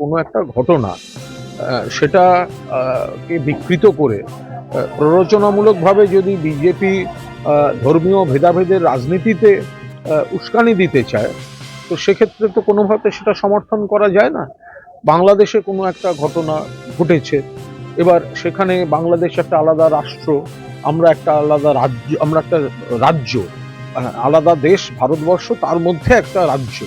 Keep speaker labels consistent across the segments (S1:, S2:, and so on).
S1: কোনো একটা ঘটনা আহ, সেটা কে বিকৃত করে প্ররোচনামূলকভাবে যদি বিজেপি ধর্মীয় ভেদাভেদের রাজনীতিতে উস্কানি দিতে চায় তো সেক্ষেত্রে তো কোনোভাবে সেটা সমর্থন করা যায় না। বাংলাদেশে কোনো একটা ঘটনা ঘটেছে এবার সেখানে বাংলাদেশ একটা আলাদা রাষ্ট্র আমরা একটা আলাদা রাজ্য আমরা একটা রাজ্য আলাদা দেশ ভারতবর্ষ তার মধ্যে একটা রাজ্য।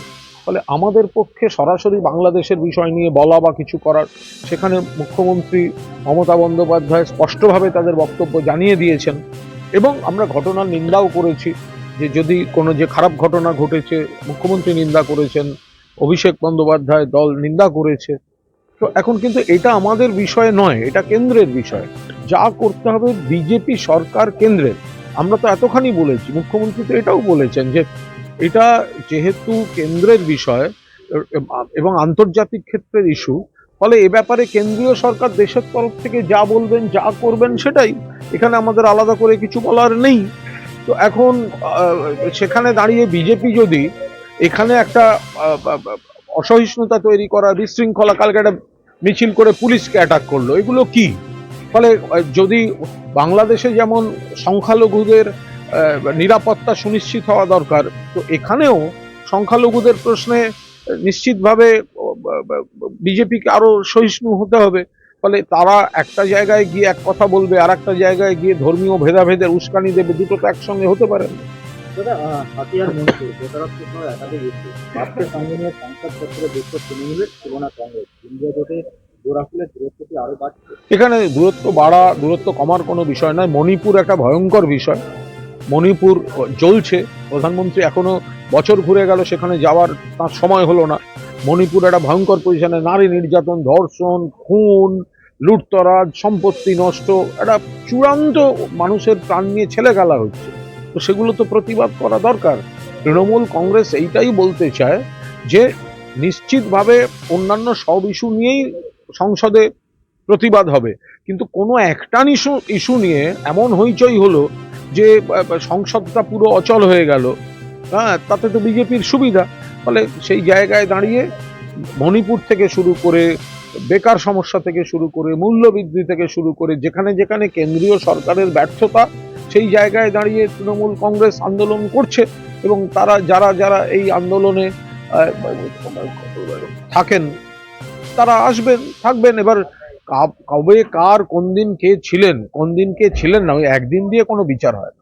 S1: ফলে আমাদের পক্ষে সরাসরি বাংলাদেশের বিষয় নিয়ে বলা বা কিছু করার, সেখানে মুখ্যমন্ত্রী মমতা বন্দ্যোপাধ্যায় স্পষ্টভাবে তাদের বক্তব্য জানিয়ে দিয়েছেন। এবং আমরা ঘটনার নিন্দাও করেছি যে যদি কোনো যে খারাপ ঘটনা ঘটেছে, মুখ্যমন্ত্রী নিন্দা করেছেন, অভিষেক বন্দ্যোপাধ্যায় দল নিন্দা করেছে। তো এখন কিন্তু এটা আমাদের বিষয় নয়, এটা কেন্দ্রের বিষয়। যা করতে হবে বিজেপি সরকার কেন্দ্রের। আমরা তো এতখানি বলেছি, মুখ্যমন্ত্রী তো এটাও বলেছেন যে এটা যেহেতু কেন্দ্রের বিষয়, এবং আন্তর্জাতিক ক্ষেত্রের ইস্যু ফলে এ ব্যাপারে কেন্দ্রীয় সরকার দেশের তরফ থেকে যা বলবেন, যা করবেন সেটাই এখানে আমাদের আলাদা করে কিছু বলার নেই। তো এখন সেখানে দাঁড়িয়ে বিজেপি যদি এখানে একটা অসহিষ্ণুতা তৈরি করা বিশৃঙ্খলা, কালকে একটা মিছিল করে পুলিশকে অ্যাটাক করল, এগুলো কি? ফলে যদি বাংলাদেশে যেমন সংখ্যালঘুদের নিরাপত্তা সুনিশ্চিত হওয়া দরকার। তো এখানেও সংখ্যালঘুদের প্রশ্নে নিশ্চিতভাবে বিজেপিকে আরও সহিষ্ণু হতে হবে। ফলে তারা একটা জায়গায় গিয়ে এক কথা বলবে আর একটা জায়গায় গিয়ে ধর্মীয় ভেদাভেদের উস্কানি দেবে দুটো তো একসঙ্গে হতে পারে না। এখানে দূরত্ব বাড়া দূরত্ব কমার কোনো বিষয় নয়। মণিপুর একটা ভয়ঙ্কর বিষয়। মণিপুর জ্বলছে। প্রধানমন্ত্রী এখনও বছর ঘুরে গেল, সেখানে যাওয়ার তার সময় হলো না। মণিপুর একটা ভয়ঙ্কর পজিশনে নারী নির্যাতন, ধর্ষণ, খুন, লুটতরাজ, সম্পত্তি নষ্ট, একটা চূড়ান্ত মানুষের প্রাণ নিয়ে ছেলে খেলা হচ্ছে। তো সেগুলো তো প্রতিবাদ করা দরকার। তৃণমূল কংগ্রেস এইটাই বলতে চায় যে, নিশ্চিতভাবে অন্যান্য সব ইস্যু নিয়েই সংসদে প্রতিবাদ হবে। কিন্তু কোনো একটা ইস্যু ইস্যু নিয়ে এমন হইচই হলো যে সংসদটা পুরো অচল হয়ে গেল হ্যাঁ তাতে তো বিজেপির সুবিধা। ফলে সেই জায়গায় দাঁড়িয়ে মণিপুর থেকে শুরু করে, বেকার সমস্যা থেকে শুরু করে, মূল্যবৃদ্ধি থেকে শুরু করে, যেখানে যেখানে কেন্দ্রীয় সরকারের ব্যর্থতা, সেই জায়গায় দাঁড়িয়ে তৃণমূল কংগ্রেস আন্দোলন করছে এবং তারা যারা যারা এই আন্দোলনে থাকেন, তারা আসবেন, থাকবেন। এবার কবে কার কোন দিন কে ছিলেন, কোন দিন কে ছিলেন না, ওই একদিন দিয়ে কোনো বিচার হয় না।